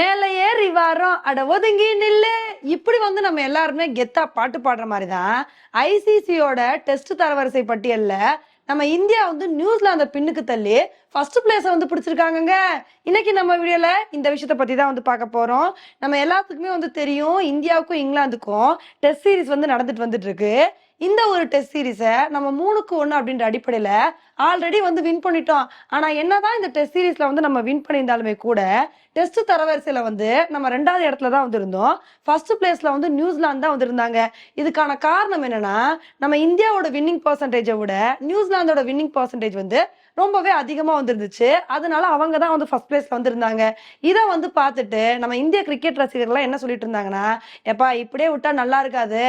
மேல ஏறி வாரம். அட ஒதுங்கி நில்லு. இப்படி வந்து நம்ம எல்லாருமே கெத்தா பாட்டு பாடுற மாதிரி தான் ஐசிசியோட டெஸ்ட் தரவரிசை பட்டியல்ல நம்ம இந்தியா வந்து நியூசிலாந்த பின்னுக்கு தள்ளி ஃபர்ஸ்ட் பிளேஸ வந்து பிடிச்சிருக்காங்கங்க. இன்னைக்கு நம்ம வீடியோல இந்த விஷயத்த பத்தி தான் வந்து பார்க்க போறோம். நம்ம எல்லாத்துக்குமே வந்து தெரியும் இந்தியாவுக்கும் இங்கிலாந்துக்கும் டெஸ்ட் சீரிஸ் வந்து நடந்துட்டு வந்துட்டு இருக்கு. இந்த ஒரு டெஸ்ட் சீரிஸை நம்ம மூணுக்கு ஒன்று அப்படின்ற அடிப்படையில் ஆல்ரெடி வந்து வின் பண்ணிட்டோம். ஆனால் என்னதான் இந்த டெஸ்ட் சீரிஸில் வந்து நம்ம வின் பண்ணியிருந்தாலுமே கூட டெஸ்ட் தரவரிசையில் வந்து நம்ம ரெண்டாவது இடத்துல தான் வந்திருந்தோம். ஃபர்ஸ்ட் பிளேஸ்ல வந்து நியூசிலாந்து தான் வந்திருந்தாங்க. இதுக்கான காரணம் என்னன்னா நம்ம இந்தியாவோட வின்னிங் பர்சன்டேஜை விட நியூசிலாந்தோட வின்னிங் பர்சன்டேஜ் வந்து ரொம்பவே அதிகமாக வந்துருந்துச்சு. அதனால அவங்க தான் வந்து ஃபர்ஸ்ட் பிளேஸ்ல வந்திருந்தாங்க. இதை வந்து பார்த்துட்டு நம்ம இந்திய கிரிக்கெட் ரசிகர்கள்லாம் என்ன சொல்லிட்டு இருந்தாங்கன்னா எப்பா இப்படியே விட்டா நல்லா இருக்காது.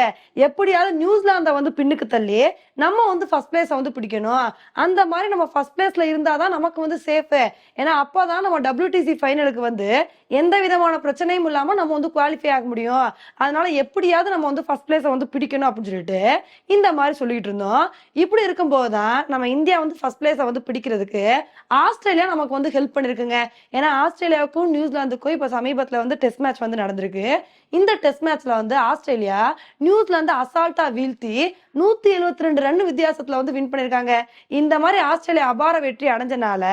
எப்படியாவது நியூசிலாந்தை வந்து பின்னுக்கு தள்ளி நம்ம வந்து ஃபர்ஸ்ட் பிளேஸை வந்து பிடிக்கணும். அந்த மாதிரி நம்ம ஃபர்ஸ்ட் பிளேஸ்ல இருந்தாதான் நமக்கு வந்து சேஃபு ஏன்னா அப்போதான் நம்ம டபிள்யூடிசி ஃபைனலுக்கு வந்து எந்த விதமான பிரச்சனையும் இல்லாம நம்ம வந்து குவாலிஃபை ஆக முடியும். அதனால எப்படியாவது நம்ம வந்து ஃபர்ஸ்ட் பிளேஸை வந்து பிடிக்கணும் அப்படின்னு சொல்லிட்டு இந்த மாதிரி சொல்லிட்டு இருந்தோம். இப்படி இருக்கும்போது தான் நம்ம இந்தியா வந்து ஃபர்ஸ்ட் பிளேஸை வந்து பிடிக்கிறதுக்கு ஆஸ்திரேலியா நமக்கு வந்து ஹெல்ப் பண்ணிருக்குங்க. ஏன்னா ஆஸ்திரேலியாவுக்கும் நியூசிலாந்துக்கும் இப்போ சமீபத்தில் வந்து டெஸ்ட் மேட்ச் வந்து நடந்திருக்கு. இந்த டெஸ்ட் மேட்ச்ல வந்து ஆஸ்திரேலியா நியூசிலாந்து அசால்ட்டா வீழ்த்தி நூத்தி எழுபத்தி ரெண்டு ரன் வித்தியாசத்துல வந்து வின் பண்ணிருக்காங்க. இந்த மாதிரி ஆஸ்திரேலியா அபார வெற்றி அடைஞ்சனால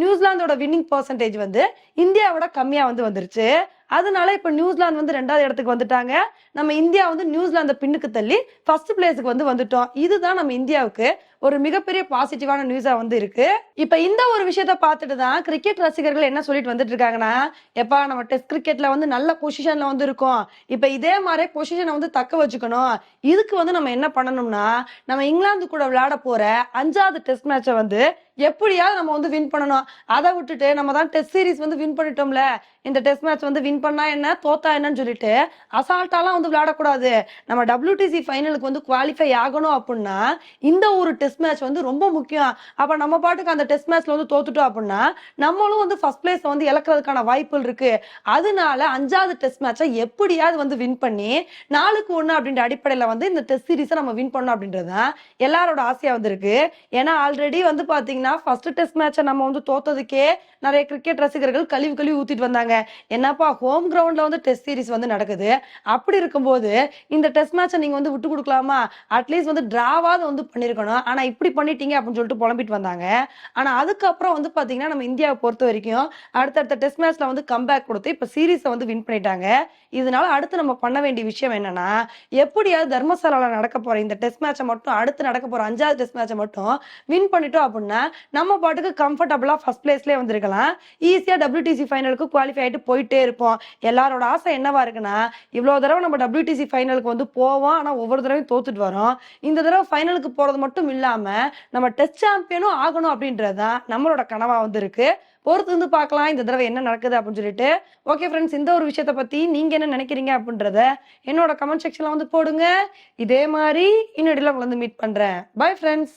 நியூசிலாந்தோட வின்னிங் பர்சன்டேஜ் வந்து இந்தியாவோட கம்மியா வந்து வந்துருச்சு. அதனால இப்ப நியூசிலாந்து வந்து ரெண்டாவது இடத்துக்கு வந்துட்டாங்க. நம்ம இந்தியா வந்து நியூசிலாந்து பின்னுக்கு தள்ளி ஃபர்ஸ்ட் பிளேஸுக்கு வந்து வந்துட்டோம். இதுதான் நம்ம இந்தியாவுக்கு ஒரு மிகப்பெரிய பாசிட்டிவான நியூஸா வந்து இருக்கு. இப்ப இந்த ஒரு விஷயத்த பார்த்துட்டு தான் கிரிக்கெட் ரசிகர்கள் என்ன சொல்லிட்டு வந்துட்டு இருக்காங்கன்னா எப்பா நம்ம டெஸ்ட் கிரிக்கெட்ல வந்து நல்ல பொசிஷன்ல வந்து இருக்கோம். இப்ப இதே மாதிரி பொசிஷனை வந்து தக்க வச்சுக்கணும். இதுக்கு வந்து நம்ம என்ன பண்ணணும்னா நம்ம இங்கிலாந்து கூட விளையாட போற அஞ்சாவது டெஸ்ட் மேட்சை வந்து எப்படியாவது நம்ம வந்து வின் பண்ணணும். அதை விட்டுட்டு நம்ம தான் டெஸ்ட் சீரிஸ் வந்து வின் பண்ணிட்டோம்ல. இந்த டெஸ்ட் மேட்ச் வந்து வின் பண்ணா என்ன தோத்தா என்னன்னு சொல்லிட்டு அசால்ட்டாலாம் வந்து விளையாடக்கூடாது. நம்ம டபிள்யூடிசி ஃபைனலுக்கு வந்து குவாலிஃபை ஆகணும் அப்படின்னா இந்த ஒரு டெஸ்ட் டெஸ்ட் மேட்ச் வந்து ரொம்ப முக்கியம். அப்ப நம்ம பாட்டுக்கு அந்த டெஸ்ட் மேட்ச்ல வந்து தோத்துட்டோம் அப்படின்னா நம்மளும் வந்து ஃபர்ஸ்ட் பிளேஸ் வந்து இழக்கிறதுக்கான வாய்ப்புகள் இருக்கு. அதனால அஞ்சாவது டெஸ்ட் மேட்சை எப்படியாவது வந்து வின் பண்ணி நாளுக்கு ஒண்ணு அப்படின்ற அடிப்படையில வந்து இந்த டெஸ்ட் சீரிஸை நம்ம வின் பண்ணோம் அப்படின்றது தான் எல்லாரோட ஆசையா வந்திருக்கு. ஏன்னா ஆல்ரெடி வந்து பாத்தீங்கன்னா ஃபர்ஸ்ட் டெஸ்ட் மேட்சை நம்ம வந்து தோத்ததுக்கே நிறைய கிரிக்கெட் ரசிகர்கள் கழிவு கழிவு ஊத்திட்டு வந்தாங்க. என்னப்பா ஹோம் கிரவுண்ட்ல வந்து டெஸ்ட் சீரிஸ் வந்து நடக்குது. அப்படி இருக்கும்போது இந்த டெஸ்ட் மேட்சை நீங்க வந்து விட்டு கொடுக்கலாமா? அட்லீஸ்ட் வந்து டிராவாவது வந்து பண்ணிருக்கணும். ஆனா இப்படி பண்ணிட்டீங்க அப்படின்னு சொல்லிட்டு புலம்பிட்டு வந்தாங்க. ஆனா அதுக்கப்புறம் வந்து பாத்தீங்கன்னா நம்ம இந்தியாவை பொறுத்த வரைக்கும் அடுத்தடுத்த டெஸ்ட் மேட்ச்ல வந்து கம்பேக் கொடுத்து இப்ப சீரீஸை வந்து வின் பண்ணிட்டாங்க. இதனால அடுத்து நம்ம பண்ண வேண்டிய விஷயம் என்னன்னா எப்படியாவது தர்மசாலால நடக்க போற இந்த டெஸ்ட் மேட்சை மட்டும் அடுத்து நடக்க போற அஞ்சாவது டெஸ்ட் மேட்சை மட்டும் வின் பண்ணிட்டோம் அப்படின்னா நம்ம பாட்டுக்கு கம்ஃபர்டபுளா ஃபர்ஸ்ட் பிளேஸ்லயே வந்திருக்கலாம். ஈஸியா டபிள்யூடிசி ஃபைனலுக்கு குவாலிஃபை ஆயிட்டு போயிட்டே இருப்போம். எல்லாரோட ஆசை என்னவா இருக்குன்னா இவ்வளவு தடவை நம்ம டபிள்யூடிசி ஃபைனலுக்கு வந்து போவோம். ஆனா ஒவ்வொரு தடவையும் தோத்துட்டு வரோம். இந்த தடவை ஃபைனலுக்கு போறது மட்டும் இல்லாம நம்ம டெஸ்ட் சாம்பியனும் ஆகணும் அப்படின்றதுதான் நம்மளோட கனவா வந்து இருக்கு பொறுத்து வந்து பார்க்கலாம். இந்த தடவை என்ன நடக்குது அப்படின்னு சொல்லிட்டு. ஓகே ஃப்ரெண்ட்ஸ் இந்த ஒரு விஷயத்தை பத்தி நீங்க என்ன நினைக்கிறீங்க அப்படின்றத என்னோட கமெண்ட் செக்ஷன்ல வந்து போடுங்க. இதே மாதிரி இன்னொடியில் உங்களை வந்து மீட் பண்றேன். Bye friends